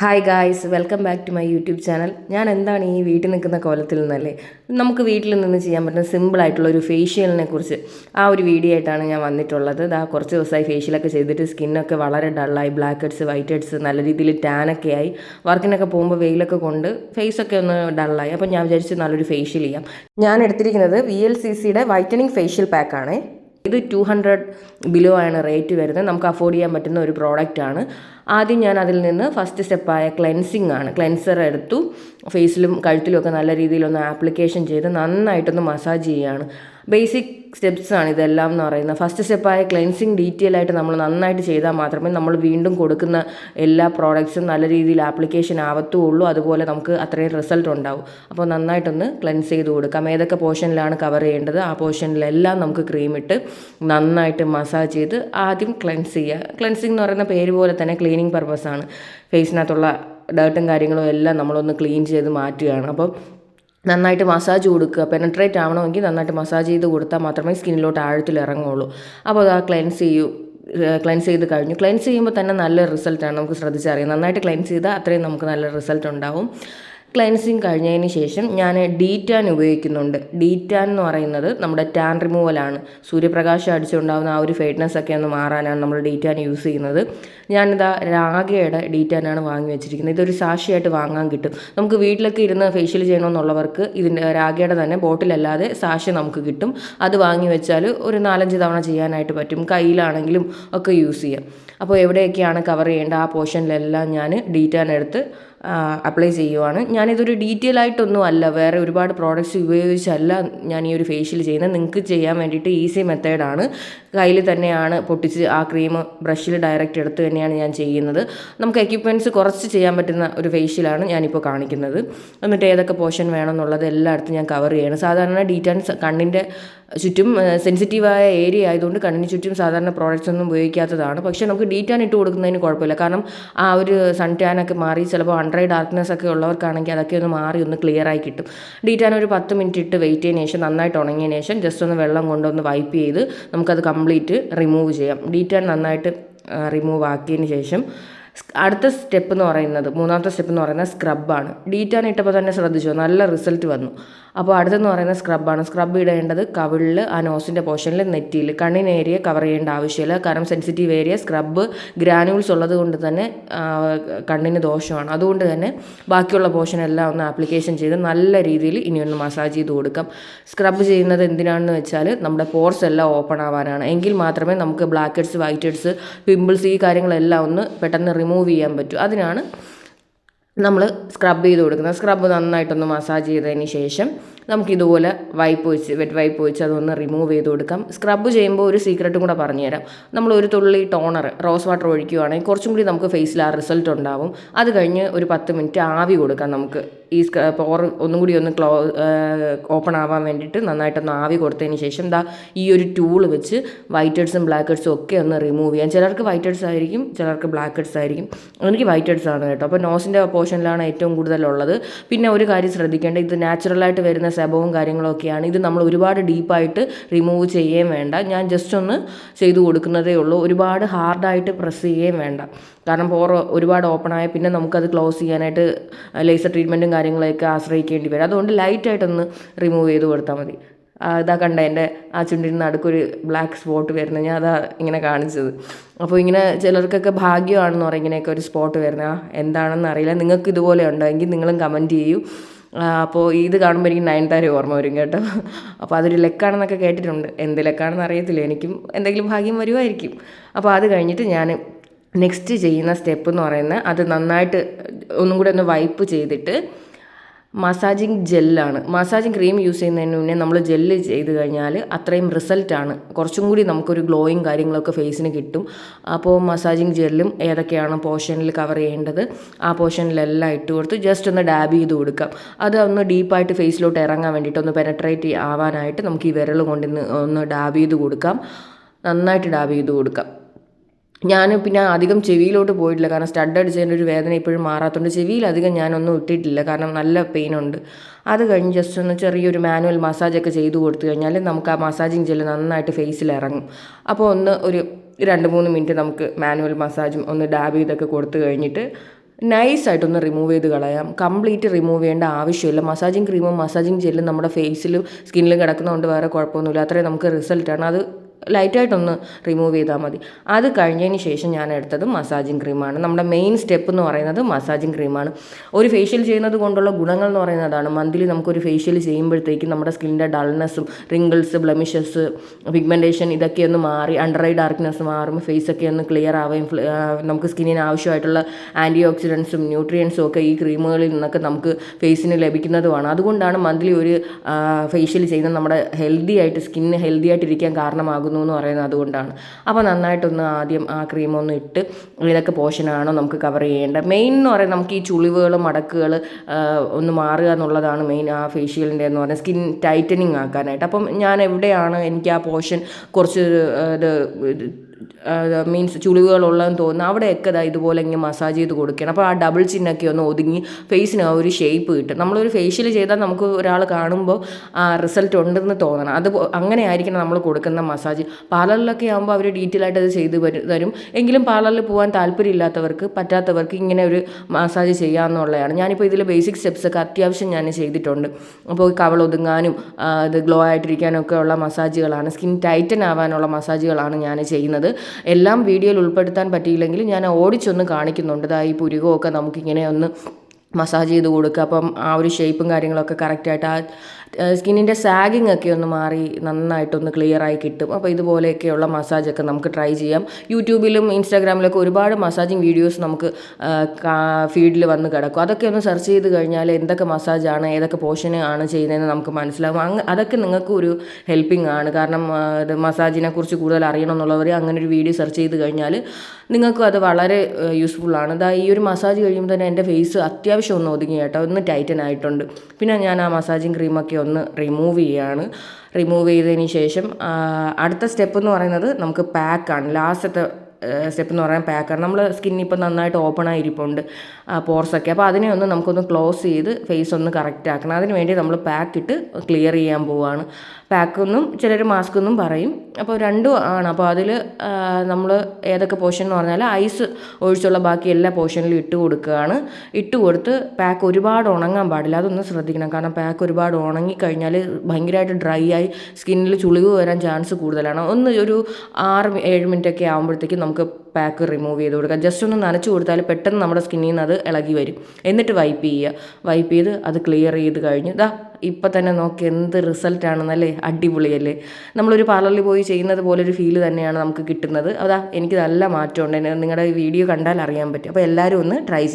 Hi guys welcome back to my YouTube channel ഞാൻ എന്താണ് ഈ വീട്ടിൽ നിൽക്കുന്ന കോലത്തിൽ നിന്നല്ലേ? നമുക്ക് വീട്ടിൽ നിന്ന് ചെയ്യാൻ പറ്റുന്ന സിമ്പിളായിട്ടുള്ള ഒരു ഫേഷ്യലിനെ കുറിച്ച് ആ ഒരു വീഡിയോ ആയിട്ടാണ് ഞാൻ വന്നിട്ടുള്ളത്. ഇതാ കുറച്ച് ദിവസമായി ഫേഷ്യലൊക്കെ ചെയ്തിട്ട് സ്കിന്നൊക്കെ വളരെ ഡള്ളായി ബ്ലാക്ക് ഹെഡ്സ് വൈറ്റ് ഹെഡ്സ് നല്ല രീതിയിൽ ടാനൊക്കെ ആയി. വർക്കിനൊക്കെ പോകുമ്പോൾ വെയിലൊക്കെ കൊണ്ട് ഫേസൊക്കെ ഒന്ന് ഡള്ളായി അപ്പോൾ ഞാൻ വിചാരിച്ച് നല്ലൊരു ഫേഷ്യൽ ചെയ്യാം. ഞാൻ എടുത്തിരിക്കുന്നത് വി എൽ സി സിയുടെ വൈറ്റനിങ് ഫേഷ്യൽ പാക്കാണ് ഇത് ടു ഹൺഡ്രഡ് ബിലോ ആണ് റേറ്റ് വരുന്നത്. നമുക്ക് അഫോർഡ് ചെയ്യാൻ പറ്റുന്ന ഒരു പ്രോഡക്റ്റാണ് ആദ്യം ഞാൻ അതിൽ നിന്ന് ഫസ്റ്റ് സ്റ്റെപ്പായ ക്ലെൻസിങ് ആണ്. ക്ലെൻസർ എടുത്തു. ഫേസിലും കഴുത്തിലും ഒക്കെ നല്ല രീതിയിലൊന്ന് ആപ്ലിക്കേഷൻ ചെയ്ത് നന്നായിട്ടൊന്ന് മസാജ് ചെയ്യുകയാണ് ബേസിക് സ്റ്റെപ്സ് ആണ് ഇതെല്ലാം എന്ന് പറയുന്നത്. ഫസ്റ്റ് സ്റ്റെപ്പായ ക്ലെൻസിങ് ഡീറ്റെയിൽ ആയിട്ട് നമ്മൾ നന്നായിട്ട് ചെയ്താൽ മാത്രമേ നമ്മൾ വീണ്ടും കൊടുക്കുന്ന എല്ലാ പ്രോഡക്ട്സും നല്ല രീതിയിൽ ആപ്ലിക്കേഷൻ ആവത്തുള്ളൂ. അതുപോലെ നമുക്ക് അത്രയും റിസൾട്ട് ഉണ്ടാവും. അപ്പോൾ നന്നായിട്ടൊന്ന് ക്ലെൻസ് ചെയ്ത് കൊടുക്കാം. ഏതൊക്കെ പോർഷനിലാണ് കവർ ചെയ്യേണ്ടത്? ആ പോർഷനിലെല്ലാം നമുക്ക് ക്രീം ഇട്ട് നന്നായിട്ട് മസാജ് ചെയ്ത് ആദ്യം ക്ലെൻസ് ചെയ്യുക. ക്ലെൻസിങ് എന്ന് പറയുന്ന പേര് പോലെ തന്നെ ക്ലീനിങ് പർപ്പസാണ്. ഫേസിനകത്തുള്ള ഡേർട്ടും കാര്യങ്ങളും എല്ലാം നമ്മളൊന്ന് ക്ലീൻ ചെയ്ത് മാറ്റുകയാണ്. അപ്പോൾ നന്നായിട്ട് മസാജ് കൊടുക്കുക. പെനട്രേറ്റ് ആവണമെങ്കിൽ നന്നായിട്ട് മസാജ് ചെയ്ത് കൊടുത്താൽ മാത്രമേ സ്കിന്നിലോട്ട് ആഴത്തിൽ ഇറങ്ങുള്ളൂ അപ്പോൾ അത് ആ ക്ലെൻസ് ചെയ്യൂ ക്ലെൻസ് ചെയ്ത് കഴിഞ്ഞു. ക്ലെൻസ് ചെയ്യുമ്പോൾ തന്നെ നല്ല റിസൾട്ടാണ് നമുക്ക് ശ്രദ്ധിച്ചറിയാം. നന്നായിട്ട് ക്ലെൻസ് ചെയ്താൽ അത്രയും നമുക്ക് നല്ല റിസൾട്ട് ഉണ്ടാവും ക്ലെൻസിങ് കഴിഞ്ഞതിന് ശേഷം ഞാൻ ഡീറ്റാൻ ഉപയോഗിക്കുന്നുണ്ട്. ഡീറ്റാൻ എന്ന് പറയുന്നത് നമ്മുടെ ടാൻ റിമൂവലാണ് സൂര്യപ്രകാശം അടിച്ചുണ്ടാകുന്ന ആ ഒരു ഫെയ്ഡ്നെസ് ഒക്കെ ഒന്ന് മാറാനാണ് നമ്മൾ ഡീറ്റാൻ യൂസ് ചെയ്യുന്നത്. ഞാനിതാ രാഗയുടെ ഡീ ടാനാണ് വാങ്ങി വെച്ചിരിക്കുന്നത്. ഇതൊരു സാക്ഷിയായിട്ട് വാങ്ങാൻ കിട്ടും. നമുക്ക് വീട്ടിലൊക്കെ ഇരുന്ന് ഫേഷ്യൽ ചെയ്യണമെന്നുള്ളവർക്ക് ഇതിന്റെ രാഗയുടെ തന്നെ ബോട്ടിലല്ലാതെ സാക്ഷി നമുക്ക് കിട്ടും. അത് വാങ്ങി വെച്ചാൽ ഒരു നാലഞ്ച് തവണ ചെയ്യാനായിട്ട് പറ്റും. കയ്യിലാണെങ്കിലും ഒക്കെ യൂസ് ചെയ്യാം. അപ്പോൾ എവിടെയൊക്കെയാണ് കവർ ചെയ്യേണ്ട ആ പോർഷനിലെല്ലാം ഞാൻ ഡീറ്റാൻ എടുത്ത് അപ്ലൈ ചെയ്യുവാണ്. ഞാനിതൊരു ഡീറ്റെയിൽ ആയിട്ടൊന്നും അല്ല. വേറെ ഒരുപാട് പ്രോഡക്റ്റ്സ് ഉപയോഗിച്ചല്ല ഞാൻ ഈ ഒരു ഫേഷ്യൽ ചെയ്യുന്നത്. നിങ്ങൾക്ക് ചെയ്യാൻ വേണ്ടിയിട്ട് ഈസി മെത്തേഡാണ് കയ്യിൽ തന്നെയാണ് പൊട്ടിച്ച് ആ ക്രീം ബ്രഷിൽ ഡയറക്റ്റ് എടുത്ത് തന്നെയാണ് ഞാൻ ചെയ്യുന്നത്. നമുക്ക് എക്യുപ്മെന്റ്സ് കുറച്ച് ചെയ്യാൻ പറ്റുന്ന ഒരു ഫേഷ്യലാണ് ഞാനിപ്പോൾ കാണിക്കുന്നത്. എന്നിട്ട് ഏതൊക്കെ പോർഷൻ വേണമെന്നുള്ളത് എല്ലായിടത്തും ഞാൻ കവർ ചെയ്യണം. സാധാരണ ഡീറ്റാൻസ് കണ്ണിന്റെ ചുറ്റും സെൻസിറ്റീവായ ഏരിയ ആയതുകൊണ്ട് കണ്ണിന് ചുറ്റും സാധാരണ പ്രോഡക്റ്റ്സ് ഒന്നും ഉപയോഗിക്കാത്തതാണ്. പക്ഷേ നമുക്ക് ഡീറ്റാൻ ഇട്ട് കൊടുക്കുന്നതിന് കുഴപ്പമില്ല. കാരണം ആ ഒരു സൺ ടാനൊക്കെ മാറി ചിലപ്പോൾ അണ്ടർ ഐ ഡാർക്ക്നെസ് ഒക്കെ ഉള്ളവർക്കാണെങ്കിൽ അതൊക്കെ ഒന്ന് മാറി ഒന്ന് ക്ലിയർ ആയി കിട്ടും. ഡീറ്റാൻ ഒരു പത്ത് മിനിറ്റ് ഇട്ട് വെയിറ്റ് ചെയ്തതിന് ശേഷം നന്നായിട്ട് ഉണങ്ങിയതിന് ശേഷം ജസ്റ്റ് ഒന്ന് വെള്ളം കൊണ്ടൊന്ന് വൈപ്പ് ചെയ്ത് നമുക്കത് കംപ്ലീറ്റ് റിമൂവ് ചെയ്യാം. ഡീറ്റാൻ നന്നായിട്ട് റിമൂവ് ആക്കിയതിന് ശേഷം അടുത്ത സ്റ്റെപ്പ് എന്ന് പറയുന്നത് മൂന്നാമത്തെ സ്റ്റെപ്പ് എന്ന് പറയുന്നത് സ്ക്രബാണ് ഡീറ്റാൻ ഇട്ടപ്പോൾ തന്നെ ശ്രദ്ധിച്ചു നല്ല റിസൾട്ട് വന്നു. അപ്പോൾ അടുത്തെന്ന് പറയുന്നത് സ്ക്രബാണ് സ്ക്രബ് ഇടേണ്ടത് കവിളിൽ ആ നോസിന്റെ പോർഷനിൽ നെറ്റിയിൽ കണ്ണിന് ഏരിയ കവർ ചെയ്യേണ്ട ആവശ്യമില്ല. കാരണം സെൻസിറ്റീവ് ഏരിയ സ്ക്രബ് ഗ്രാനുൾസ് ഉള്ളത് കൊണ്ട് തന്നെ കണ്ണിന് ദോഷമാണ്. അതുകൊണ്ട് തന്നെ ബാക്കിയുള്ള പോർഷൻ എല്ലാം ഒന്ന് ആപ്ലിക്കേഷൻ ചെയ്ത് നല്ല രീതിയിൽ ഇനി ഒന്ന് മസാജ് ചെയ്ത് കൊടുക്കാം. സ്ക്രബ് ചെയ്യുന്നത് എന്തിനാണെന്ന് വെച്ചാൽ നമ്മുടെ പോർസ് എല്ലാം ഓപ്പൺ ആവാനാണ്. എങ്കിൽ മാത്രമേ നമുക്ക് black heads white heads pimples ഈ കാര്യങ്ങളെല്ലാം ഒന്ന് പെട്ടെന്ന് റിമൂവ് ചെയ്യാൻ പറ്റും. അതിനാണ് നമ്മൾ സ്ക്രബ് ചെയ്ത് കൊടുക്കുന്നത്. സ്ക്രബ് നന്നായിട്ടൊന്ന് മസാജ് ചെയ്തതിന് ശേഷം നമുക്കിതുപോലെ വൈപ്പ് വെച്ച് വെറ്റ് വൈപ്പ് വെച്ച് അതൊന്ന് റിമൂവ് ചെയ്ത് കൊടുക്കാം. സ്ക്രബ് ചെയ്യുമ്പോൾ ഒരു സീക്രട്ടും കൂടെ പറഞ്ഞുതരാം. നമ്മൾ ഒരു തുള്ളി ടോണർ റോസ് വാട്ടർ ഒഴിക്കുകയാണെങ്കിൽ കുറച്ചും കൂടി നമുക്ക് ഫേസിൽ ആ റിസൾട്ട് ഉണ്ടാവും. അത് കഴിഞ്ഞ് ഒരു പത്ത് മിനിറ്റ് ആവി കൊടുക്കാം നമുക്ക്. ഈ പോർ ഒന്നും കൂടി ഒന്ന് ക്ലോ ഓപ്പൺ ആവാൻ വേണ്ടിയിട്ട് നന്നായിട്ടൊന്ന് ആവി കൊടുത്തതിന് ശേഷം ദാ ഈ ഒരു ടൂൾ വെച്ച് വൈറ്റ് ഹെഡ്സും ബ്ലാക്ക് ഹെഡ്സും ഒക്കെ ഒന്ന് റിമൂവ് ചെയ്യാം. ചിലർക്ക് വൈറ്റ് ഹെഡ്സ് ആയിരിക്കും ചിലർക്ക് ബ്ലാക്ക് ഹെഡ്സ് ആയിരിക്കും. എനിക്ക് വൈറ്റ് ഹെഡ്സ് ആണ് കേട്ടോ. അപ്പോൾ നോസിന്റെ പോർഷനിലാണ് ഏറ്റവും കൂടുതലുള്ളത്. പിന്നെ ഒരു കാര്യം ശ്രദ്ധിക്കേണ്ടത് ഇത് നാച്ചുറലായിട്ട് വരുന്ന സെബവും കാര്യങ്ങളൊക്കെയാണ്. ഇത് നമ്മൾ ഒരുപാട് ഡീപ്പായിട്ട് റിമൂവ് ചെയ്യുകയും വേണ്ട. ഞാൻ ജസ്റ്റ് ഒന്ന് ചെയ്തു കൊടുക്കുന്നതേ ഉള്ളൂ. ഒരുപാട് ഹാർഡായിട്ട് പ്രസ് ചെയ്യുകയും വേണ്ട. കാരണം പോർ ഒരുപാട് ഓപ്പൺ ആയ പിന്നെ നമുക്കത് ക്ലോസ് ചെയ്യാനായിട്ട് ലേസർ ട്രീറ്റ്മെന്റും കാര്യങ്ങളൊക്കെ ആശ്രയിക്കേണ്ടി വരും. അതുകൊണ്ട് ലൈറ്റായിട്ടൊന്ന് റിമൂവ് ചെയ്ത് കൊടുത്താൽ മതി. ഇതാ കണ്ട എന്റെ ആ ചുണ്ടിന് നടുക്കൊരു ബ്ലാക്ക് സ്പോട്ട് വരുന്നത്. ഞാൻ അതാ ഇങ്ങനെ കാണിച്ചത്. അപ്പോൾ ഇങ്ങനെ ചിലർക്കൊക്കെ ഭാഗ്യമാണെന്ന് പറയും ഇങ്ങനെയൊക്കെ ഒരു സ്പോട്ട് വരുന്നത്. എന്താണെന്ന് അറിയില്ല. നിങ്ങൾക്ക് ഇതുപോലെ ഉണ്ടോ? എങ്കിൽ നിങ്ങളും കമന്റ് ചെയ്യൂ. അപ്പോൾ ഇത് കാണുമ്പോൾ എനിക്ക് നയൻതാര ഓർമ്മ വരും കേട്ടോ. അപ്പോൾ അതൊരു ലെക്കാണെന്നൊക്കെ കേട്ടിട്ടുണ്ട്. എന്ത് ലെക്കാണെന്ന് അറിയത്തില്ല. എനിക്കും എന്തെങ്കിലും ഭാഗ്യം വരുമായിരിക്കും അപ്പോൾ അത് കഴിഞ്ഞിട്ട് ഞാൻ നെക്സ്റ്റ് ചെയ്യുന്ന സ്റ്റെപ്പ് എന്ന് പറയുന്നത് അത് നന്നായിട്ട് ഒന്നും കൂടെ ഒന്ന് വൈപ്പ് ചെയ്തിട്ട് മസാജിങ് ജെല്ലാണ്. മസാജിങ് ക്രീം യൂസ് ചെയ്യുന്നതിന് മുന്നേ നമ്മൾ ജെല്ല് ചെയ്ത് കഴിഞ്ഞാൽ അത്രയും റിസൾട്ടാണ്. കുറച്ചും കൂടി നമുക്കൊരു ഗ്ലോയിങ് കാര്യങ്ങളൊക്കെ ഫേസിന് കിട്ടും. അപ്പോൾ മസാജിങ് ജെല്ലും ഏതൊക്കെയാണ് പോർഷനിൽ കവർ ചെയ്യേണ്ടത് ആ പോർഷനിലെല്ലാം ഇട്ട് കൊടുത്ത് ജസ്റ്റ് ഒന്ന് ഡാബ് ചെയ്ത് കൊടുക്കാം. അത് ഒന്ന് ഡീപ്പായിട്ട് ഫേസിലോട്ട് ഇറങ്ങാൻ വേണ്ടിയിട്ട് ഒന്ന് പെനട്രേറ്റ് ആവാനായിട്ട് നമുക്ക് ഈ വിരൽ കൊണ്ടിന്ന് ഒന്ന് ഡാബ് ചെയ്ത് കൊടുക്കാം. നന്നായിട്ട് ഡാബ് ചെയ്ത് കൊടുക്കാം. ഞാൻ പിന്നെ അധികം ചെവിയിലോട്ട് പോയിട്ടില്ല. കാരണം സ്റ്റഡ് അടിച്ചതിന്റെ ഒരു വേദന ഇപ്പോഴും മാറാത്തതുകൊണ്ട് ചെവിയിൽ അധികം ഞാനൊന്നും ഇട്ടിട്ടില്ല. കാരണം നല്ല പെയിനുണ്ട് അത് കഴിഞ്ഞ് ജസ്റ്റ് ഒന്ന് ചെറിയൊരു മാനുവൽ മസാജൊക്കെ ചെയ്ത് കൊടുത്തു കഴിഞ്ഞാൽ നമുക്ക് ആ മസാജിങ് ജെല്ല് നന്നായിട്ട് ഫേസിൽ ഇറങ്ങും. അപ്പോൾ ഒന്ന് ഒരു രണ്ട് മൂന്ന് മിനിറ്റ് നമുക്ക് മാനുവൽ മസാജും ഒന്ന് ഡാബ് ചെയ്തൊക്കെ കൊടുത്തു കഴിഞ്ഞിട്ട് നൈസായിട്ടൊന്ന് റിമൂവ് ചെയ്ത് കളയാം. കംപ്ലീറ്റ് റിമൂവ് ചെയ്യേണ്ട ആവശ്യമില്ല. മസാജിങ് ക്രീമും മസാജിങ് ജെല്ലും നമ്മുടെ ഫേസിലും സ്കിന്നിലും കിടക്കുന്നതുകൊണ്ട് വേറെ കുഴപ്പമൊന്നുമില്ല. അത്രയും നമുക്ക് റിസൾട്ടാണ് അത് ലൈറ്റായിട്ടൊന്ന് റിമൂവ് ചെയ്താൽ മതി. അത് കഴിഞ്ഞതിന് ശേഷം ഞാൻ എടുത്തത് മസാജിങ് ക്രീമാണ് നമ്മുടെ മെയിൻ സ്റ്റെപ്പ് എന്ന് പറയുന്നത് മസാജിങ് ക്രീമാണ് ഒരു ഫേഷ്യൽ ചെയ്യുന്നത് കൊണ്ടുള്ള ഗുണങ്ങൾ എന്ന് പറയുന്നതാണ് മന്ത്ലി നമുക്കൊരു ഫേഷ്യൽ ചെയ്യുമ്പോഴത്തേക്കും നമ്മുടെ സ്കിന്നിന്റെ ഡൾനെസ്സും റിങ്കിൾസ് ബ്ലമിഷസ് പിഗ്മെന്റേഷൻ ഇതൊക്കെ ഒന്ന് മാറി അണ്ടർ ഐ ഡാർക്ക്നെസ് മാറും ഫേസൊക്കെ ഒന്ന് ക്ലിയർ ആവുകയും നമുക്ക് സ്കിന്നിന് ആവശ്യമായിട്ടുള്ള ആന്റി ഓക്സിഡൻസും ന്യൂട്രിയൻസും ഒക്കെ ഈ ക്രീമുകളിൽ നിന്നൊക്കെ നമുക്ക് ഫേസിന് ലഭിക്കുന്നതുമാണ്. അതുകൊണ്ടാണ് മന്ത്ലി ഒരു ഫേഷ്യൽ ചെയ്യുന്നത് നമ്മുടെ ഹെൽത്തി ആയിട്ട് സ്കിന്ന് ഹെൽത്തി ആയിട്ടിരിക്കാൻ കാരണമാകുന്നു എന്ന് പറയുന്നത് അതുകൊണ്ടാണ്. അപ്പോൾ നന്നായിട്ടൊന്ന് ആദ്യം ആ ക്രീമൊന്നും ഇട്ട് ഏതൊക്കെ പോർഷനാണോ നമുക്ക് കവർ ചെയ്യേണ്ടത്. മെയിൻ എന്ന് പറയുന്നത് നമുക്ക് ഈ ചുളിവുകൾ മടക്കുകൾ ഒന്ന് മാറുക എന്നുള്ളതാണ് മെയിൻ ആ ഫേഷ്യലിന്റെ എന്ന് പറയുന്നത് സ്കിൻ ടൈറ്റനിങ് ആക്കാനായിട്ട്. അപ്പം ഞാൻ എവിടെയാണ് എനിക്ക് ആ പോർഷൻ കുറച്ച് ഇത് മീൻസ് ചുളിവുകളുള്ളതെന്ന് തോന്നുന്നു. അവിടെയൊക്കെ ഇതാ ഇതുപോലെ ഇങ്ങനെ മസാജ് ചെയ്ത് കൊടുക്കണം അപ്പോൾ ആ ഡബിൾ ചിന്നൊക്കെ ഒന്ന് ഒതുങ്ങി ഫേസിന് ആ ഒരു ഷേപ്പ് കിട്ടും. നമ്മളൊരു ഫേഷ്യൽ ചെയ്താൽ നമുക്ക് ഒരാൾ കാണുമ്പോൾ ആ റിസൾട്ട് ഉണ്ടെന്ന് തോന്നണം. അത് അങ്ങനെ ആയിരിക്കണം നമ്മൾ കൊടുക്കുന്ന മസാജ് പാർലറിലൊക്കെ ആകുമ്പോൾ അവർ ഡീറ്റെയിൽ ആയിട്ട് അത് ചെയ്ത് തരും. എങ്കിലും പാർലറിൽ പോകാൻ താല്പര്യമില്ലാത്തവർക്ക് പറ്റാത്തവർക്ക് ഇങ്ങനെ ഒരു മസാജ് ചെയ്യാമെന്നുള്ളതാണ്. ഞാനിപ്പോൾ ഇതിൽ ബേസിക് സ്റ്റെപ്സൊക്കെ അത്യാവശ്യം ഞാൻ ചെയ്തിട്ടുണ്ട്. അപ്പോൾ കവൾ ഒതുങ്ങാനും അത് ഗ്ലോ ആയിട്ടിരിക്കാനും ഒക്കെ ഉള്ള മസാജുകളാണ് സ്കിൻ ടൈറ്റൻ ആവാനുള്ള മസാജുകളാണ് ഞാൻ ചെയ്യുന്നത്. എല്ലാം വീഡിയോയിൽ ഉൾപ്പെടുത്താൻ പറ്റിയില്ലെങ്കിൽ ഞാൻ ഓടിച്ചൊന്ന് കാണിക്കുന്നുണ്ട്. ഇതാ ഈ പുരുകമൊക്കെ നമുക്കിങ്ങനെ ഒന്ന് മസാജ് ചെയ്ത് കൊടുക്കുക. അപ്പം ആ ഒരു ഷേപ്പും കാര്യങ്ങളൊക്കെ കറക്റ്റായിട്ട് ആ സ്കിന്നിന്റെ സാഗിങ് ഒക്കെ ഒന്ന് മാറി നന്നായിട്ടൊന്ന് ക്ലിയർ ആയി കിട്ടും. അപ്പോൾ ഇതുപോലെയൊക്കെയുള്ള മസാജൊക്കെ നമുക്ക് ട്രൈ ചെയ്യാം. യൂട്യൂബിലും ഇൻസ്റ്റാഗ്രാമിലൊക്കെ ഒരുപാട് മസാജിങ് വീഡിയോസ് നമുക്ക് ഫീഡിൽ വന്ന് കിടക്കും. അതൊക്കെ ഒന്ന് സെർച്ച് ചെയ്ത് കഴിഞ്ഞാൽ എന്തൊക്കെ മസാജാണ് ഏതൊക്കെ പോർഷന് ആണ് ചെയ്യുന്നതെന്ന് നമുക്ക് മനസ്സിലാകും അങ്ങ് അതൊക്കെ നിങ്ങൾക്ക് ഒരു ഹെൽപ്പിംഗ് ആണ്. കാരണം ഇത് മസാജിനെ കുറിച്ച് കൂടുതൽ അറിയണമെന്നുള്ളവർ അങ്ങനെ ഒരു വീഡിയോ സെർച്ച് ചെയ്ത് കഴിഞ്ഞാൽ നിങ്ങൾക്കും അത് വളരെ യൂസ്ഫുള്ളാണ് ഇതാ ഈ ഒരു മസാജ് കഴിയുമ്പോൾ തന്നെ എന്റെ ഫേസ് അത്യാവശ്യം ഒന്ന് ഒതുങ്ങി കേട്ടോ. ഒന്ന് ടൈറ്റൻ ആയിട്ടുണ്ട്. പിന്നെ ഞാൻ ആ മസാജിങ് ക്രീമൊക്കെ ഒന്ന് റിമൂവ് ചെയ്യുകയാണ് റിമൂവ് ചെയ്തതിന് ശേഷം അടുത്ത സ്റ്റെപ്പ് എന്ന് പറയുന്നത് നമുക്ക് പാക്കാണ് ലാസ്റ്റത്തെ സ്റ്റെപ്പ് എന്ന് പറയാൻ പാക്കാണ് നമ്മൾ സ്കിൻ ഇപ്പോൾ നന്നായിട്ട് ഓപ്പൺ ആയിരിപ്പുണ്ട് പോർസൊക്കെ അപ്പോൾ അതിനെ ഒന്ന് നമുക്കൊന്ന് ക്ലോസ് ചെയ്ത് ഫേസ് ഒന്ന് കറക്റ്റ് ആക്കണം. അതിന് വേണ്ടി നമ്മൾ പാക്ക് ഇട്ട് ക്ലിയർ ചെയ്യാൻ പോവുകയാണ് പാക്കൊന്നും ചിലർ മാസ്ക് എന്നും പറയും. അപ്പോൾ രണ്ടും ആണ്. അപ്പോൾ അതിൽ നമ്മൾ ഏതൊക്കെ പോർഷൻ എന്ന് പറഞ്ഞാൽ ഐസ് ഒഴിച്ചുള്ള ബാക്കി എല്ലാ പോർഷനിലും ഇട്ട് കൊടുക്കുകയാണ് ഇട്ട് കൊടുത്ത് പാക്ക് ഒരുപാട് ഉണങ്ങാൻ പാടില്ല. അതൊന്ന് ശ്രദ്ധിക്കണം. കാരണം പാക്ക് ഒരുപാട് ഉണങ്ങിക്കഴിഞ്ഞാൽ ഭയങ്കരമായിട്ട് ഡ്രൈ ആയി സ്കിന്നിൽ ചുളിവ് വരാൻ ചാൻസ് കൂടുതലാണ്. ഒന്ന് ഒരു ആറ് ഏഴ് മിനിറ്റ് ഒക്കെ ആകുമ്പോഴത്തേക്കും നമുക്ക് പാക്ക് റിമൂവ് ചെയ്ത് കൊടുക്കാം. ജസ്റ്റ് ഒന്ന് നനച്ച് കൊടുത്താൽ പെട്ടെന്ന് നമ്മുടെ സ്കിന്നിൽ നിന്ന് അത് ഇളകി വരും. എന്നിട്ട് വൈപ്പ് ചെയ്യുക. വൈപ്പ് ചെയ്ത് അത് ക്ലിയർ ചെയ്ത് കഴിഞ്ഞു. ഇതാ ഇപ്പം തന്നെ നോക്കി എന്ത് റിസൾട്ട് റിസൾട്ടാണെന്നല്ലേ അടിപൊളിയല്ലേ നമ്മളൊരു പാർലറിൽ പോയി ചെയ്യുന്നത് പോലെ ഒരു ഫീൽ തന്നെയാണ് നമുക്ക് കിട്ടുന്നത്. അതാ എനിക്ക് നല്ല മാറ്റമുണ്ട് നിങ്ങളുടെ വീഡിയോ കണ്ടാൽ അറിയാൻ പറ്റും. അപ്പോൾ എല്ലാവരും ഒന്ന് ട്രൈ ചെയ്യും.